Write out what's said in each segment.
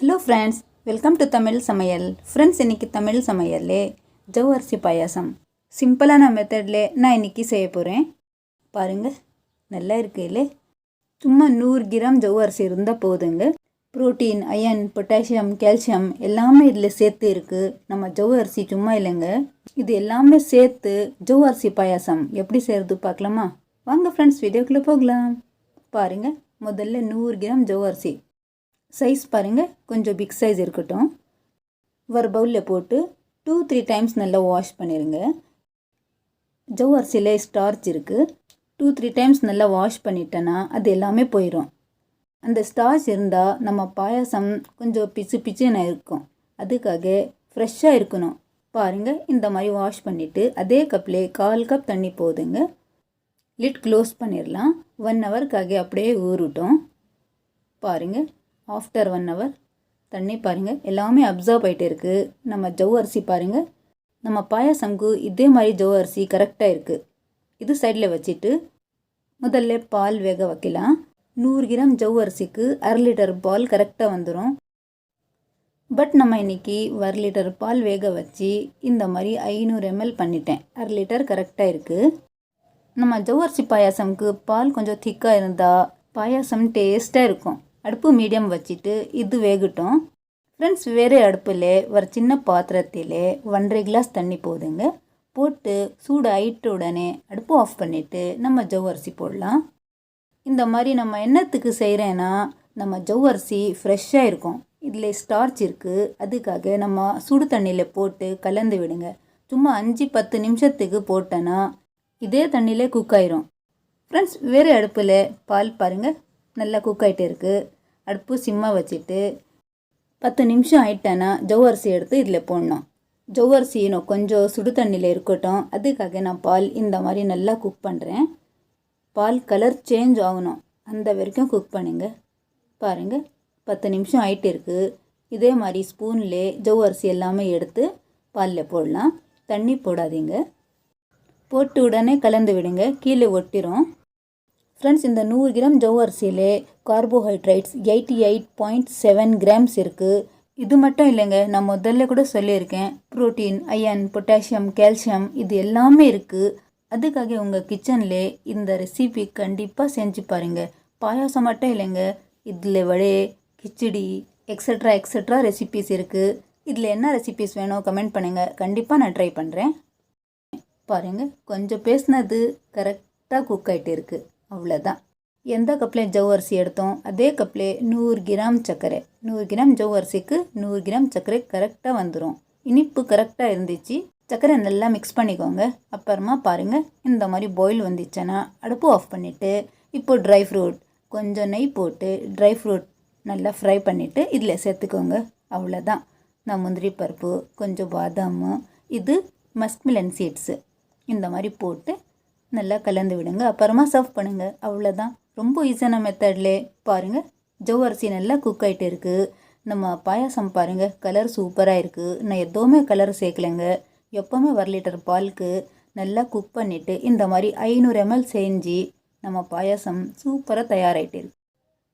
Hello friends welcome to Tamil Samayal friends இன்றைக்கி தமிழ் சமையல்லே ஜவ்வரிசி பாயாசம். சிம்பிளான மெத்தடில் நான் இன்னைக்கு செய்ய போகிறேன் பாருங்கள் நல்லா இருக்குல்ல சும்மா நூறு கிராம் ஜவ்வரிசி இருந்தால் போதுங்க. புரோட்டீன் அயன் பொட்டாசியம் கால்சியம் எல்லாமே இதில் சேர்த்து இருக்குது நம்ம ஜவ்வரிசி சும்மா இல்லைங்க. இது எல்லாமே சேர்த்து ஜவ்வரிசி பாயாசம். எப்படி செய்கிறது பார்க்கலாமா? வாங்க ஃப்ரெண்ட்ஸ் வீடியோக்குள்ளே போகலாம். பாருங்கள் முதல்ல நூறு கிராம் ஜவ்வரிசி. சைஸ் பாருங்கள் கொஞ்சம் பிக் சைஸ் இருக்கட்டும். ஒரு பவுலில் போட்டு டூ த்ரீ டைம்ஸ் நல்லா வாஷ் பண்ணிடுங்க ஜவ் அரிசியில் ஸ்டார்ச் இருக்குது டூ த்ரீ டைம்ஸ் நல்லா வாஷ் பண்ணிட்டேன்னா அது எல்லாமே போயிடும் அந்த ஸ்டார்ச் இருந்தால் நம்ம பாயாசம் கொஞ்சம் பிச்சு பிச்சுன்னு இருக்கும். அதுக்காக ஃப்ரெஷ்ஷாக இருக்கணும். பாருங்கள் இந்த மாதிரி வாஷ் பண்ணிவிட்டு அதே கப்பில் கால் கப் தண்ணி போதுங்க. லிட் க்ளோஸ் பண்ணிடலாம் ஒன் ஹவருக்காக அப்படியே ஊறட்டும். பாருங்கள் ஆஃப்டர் ஒன் ஹவர் தண்ணி பாருங்கள் எல்லாமே அப்சர்வ் ஆகிட்டே இருக்குது நம்ம ஜவ் அரிசி பாருங்கள் நம்ம பாயாசம்க்கு இதே மாதிரி ஜவ் அரிசி கரெக்டாக இருக்குது இது சைடில் வச்சுட்டு முதல்ல பால் வேக வைக்கலாம். நூறு கிராம் ஜவ் அரிசிக்கு அரை லிட்டர் பால் கரெக்டாக வந்துடும் பட் நம்ம இன்றைக்கி ஒரு லிட்டர் பால் வேக வச்சு இந்த மாதிரி ஐநூறு எம்எல் பண்ணிட்டேன். அரை லிட்டர் கரெக்டாக இருக்குது நம்ம ஜவ்வரிசி பாயாசம்க்கு பால் கொஞ்சம் திக்காக இருந்தால் பாயாசம் டேஸ்ட்டாக இருக்கும். அடுப்பு மீடியம் வச்சுட்டு இது வேகட்டும். ஃப்ரெண்ட்ஸ் வேறு அடுப்பில் ஒரு சின்ன பாத்திரத்தில் ஒன்றரை கிளாஸ் தண்ணி போதுங்க. போட்டு சூடு ஆயிட்ட உடனே அடுப்பு ஆஃப் பண்ணிவிட்டு நம்ம ஜவ்வரிசி போடலாம். இந்த மாதிரி நம்ம என்னத்துக்கு செய்கிறேன்னா நம்ம ஜவ்வரிசி ஃப்ரெஷ்ஷாக இருக்கும். இதில் ஸ்டார்ச் இருக்குது அதுக்காக நம்ம சுடு தண்ணியில் போட்டு கலந்து விடுங்க. சும்மா அஞ்சு பத்து நிமிஷத்துக்கு போட்டேன்னா இதே தண்ணியிலே குக் ஆயிரும். ஃப்ரெண்ட்ஸ் வேறு அடுப்பில் பால் பாருங்கள் நல்லா குக் ஆகிட்டே இருக்குது அடுப்பு சிம்மாக வச்சுட்டு பத்து நிமிஷம் ஆயிட்டேன்னா ஜவ்வரிசி எடுத்து இதில் போடணும். ஜவ்வரிசி இன்னும் கொஞ்சம் சுடு தண்ணியில் இருக்கட்டும். அதுக்காக நான் பால் இந்த மாதிரி நல்லா குக் பண்ணுறேன். பால் கலர் சேஞ்ச் ஆகணும். அந்த வரைக்கும் குக் பண்ணுங்க. பாருங்கள் பத்து நிமிஷம் ஆயிட்டு இருக்குது இதே மாதிரி ஸ்பூன்லே ஜவ்வரிசி எல்லாமே எடுத்து பாலில் போடலாம். தண்ணி போடாதீங்க. போட்டு உடனே கலந்து விடுங்க. கீழே ஒட்டிரும். ஃப்ரெண்ட்ஸ் இந்த நூறு கிராம் ஜவ் அரிசியிலே carbohydrates eighty eight point seven grams இருக்குது இது மட்டும் இல்லைங்க நான் முதல்ல கூட சொல்லியிருக்கேன். ப்ரோட்டீன் அயன் பொட்டாசியம் கால்சியம் இது எல்லாமே இருக்குது அதுக்காக உங்கள் கிச்சனில் இந்த ரெசிபி கண்டிப்பாக செஞ்சு பாருங்கள் பாயாசம் மட்டும் இல்லைங்க இதில் vada khichdi extra extra recipes இருக்குது இதில் என்ன ரெசிபிஸ் வேணும் கமெண்ட் பண்ணுங்கள் கண்டிப்பாக நான் ட்ரை பண்ணுறேன் பாருங்கள் கொஞ்சம் பேசினது கரெக்டாக குக் ஆகிட்டு இருக்குது அவ்வளோதான் எந்த கப்பில் ஜவ் அரிசி எடுத்தோம்? அதே கப்பில் நூறு கிராம் சர்க்கரை. நூறு கிராம் ஜவ் அரிசிக்கு நூறு கிராம் சர்க்கரை கரெக்டாக வந்துடும் இனிப்பு கரெக்டாக இருந்துச்சு. சர்க்கரை நல்லா மிக்ஸ் பண்ணிக்கோங்க. அப்புறமா பாருங்கள் இந்த மாதிரி பாயில் வந்துச்சுன்னா அடுப்பு ஆஃப் பண்ணிவிட்டு இப்போது ட்ரை ஃப்ரூட் கொஞ்சம் நெய் போட்டு ட்ரை ஃப்ரூட் நல்லா ஃப்ரை பண்ணிவிட்டு இதில் சேர்த்துக்கோங்க. அவ்வளோதான் நான் முந்திரி பருப்பு கொஞ்சம் பாதாமு இது மஸ்க்மிலன் சீட்ஸு இந்த மாதிரி போட்டு நல்லா கலந்து விடுங்க. அப்புறமா சர்வ் பண்ணுங்கள் அவ்வளோதான் ரொம்ப ஈஸியான மெத்தட்லே பாருங்கள் ஜவ் அரிசி நல்லா குக் ஆகிட்டு இருக்குது நம்ம பாயாசம் பாருங்கள் கலர் சூப்பராக இருக்குது நான் எதுவுமே கலர் சேர்க்கலைங்க. எப்போவுமே ஒரு லிட்டர் பாலுக்கு நல்லா குக் பண்ணிவிட்டு இந்த மாதிரி ஐநூறு எம்எல் செஞ்சு நம்ம பாயாசம் சூப்பராக தயாராகிட்டு இருக்கு.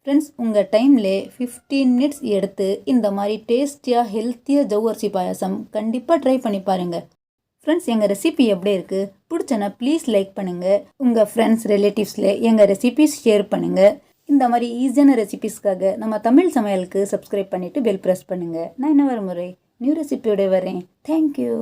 ஃப்ரெண்ட்ஸ் உங்கள் டைமில் ஃபிஃப்டீன் மினிட்ஸ் எடுத்து இந்த மாதிரி டேஸ்டியாக ஹெல்த்தியாக ஜவ்வரிசி பாயாசம் கண்டிப்பாக ட்ரை பண்ணி பாருங்கள் ஃப்ரெண்ட்ஸ் எங்கள் ரெசிபி எப்படி இருக்குது பிடிச்சனா ப்ளீஸ் லைக் பண்ணுங்கள் உங்கள் ஃப்ரெண்ட்ஸ் ரிலேட்டிவ்ஸில் எங்கள் ரெசிபிஸ் ஷேர் பண்ணுங்கள் இந்த மாதிரி ஈஸியான ரெசிபிஸ்க்காக நம்ம தமிழ் சமையலுக்கு சப்ஸ்கிரைப் பண்ணிவிட்டு பெல் ப்ரெஸ் பண்ணுங்கள் நான் என்ன வர முறை நியூ ரெசிபியோட வரேன். தேங்க்யூ